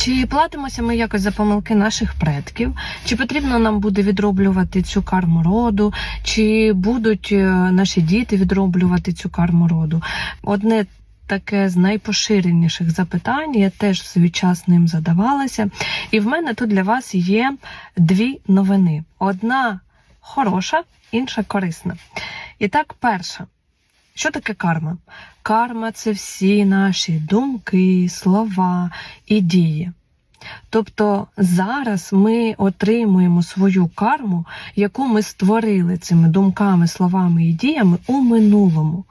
Чи платимося ми якось за помилки наших предків? Чи потрібно нам буде відроблювати цю карму роду? Чи будуть е, наші діти відроблювати цю карму роду? Одне таке з найпоширеніших запитань, я теж в свій час ним задавалася. І в мене тут для вас є дві новини: одна хороша, інша корисна. І так, перша. Що таке карма? Карма це всі наші думки, слова і дії. Тобто зараз ми отримуємо свою карму, яку ми створили цими думками, словами і діями у минулому.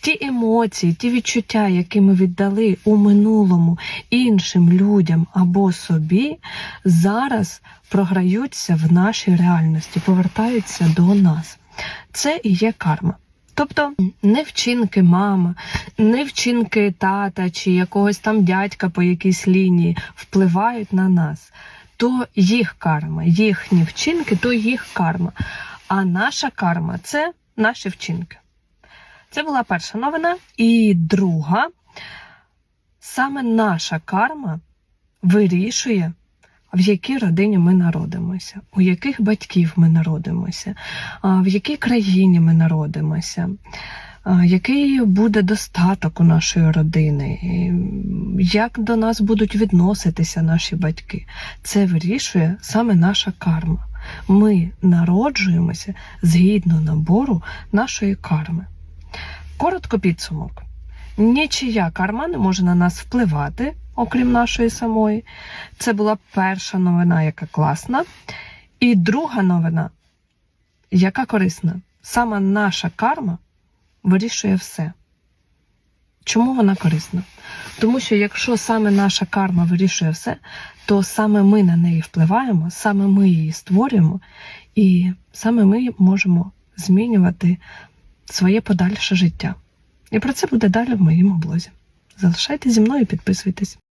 Ті емоції, ті відчуття, які ми віддали у минулому іншим людям або собі, зараз програються в нашій реальності, повертаються до нас. Це і є карма. Тобто не вчинки мами, не вчинки тата чи якогось там дядька по якійсь лінії впливають на нас, то їх карма, їхні вчинки, то їх карма. А наша карма це наші вчинки. Це була перша новина. І друга, саме наша карма вирішує, в якій родині ми народимося, у яких батьків ми народимося, в якій країні ми народимося, який буде достаток у нашої родини, як до нас будуть відноситися наші батьки. Це вирішує саме наша карма. Ми народжуємося згідно набору нашої карми. Коротко підсумок. Нічия карма не може на нас впливати, окрім нашої самої. Це була перша новина, яка класна. І друга новина, яка корисна. Саме наша карма вирішує все. Чому вона корисна? Тому що якщо саме наша карма вирішує все, то саме ми на неї впливаємо, саме ми її створюємо, і саме ми можемо змінювати своє подальше життя. І про це буде далі в моєму блозі. Залишайтесь зі мною і підписуйтесь.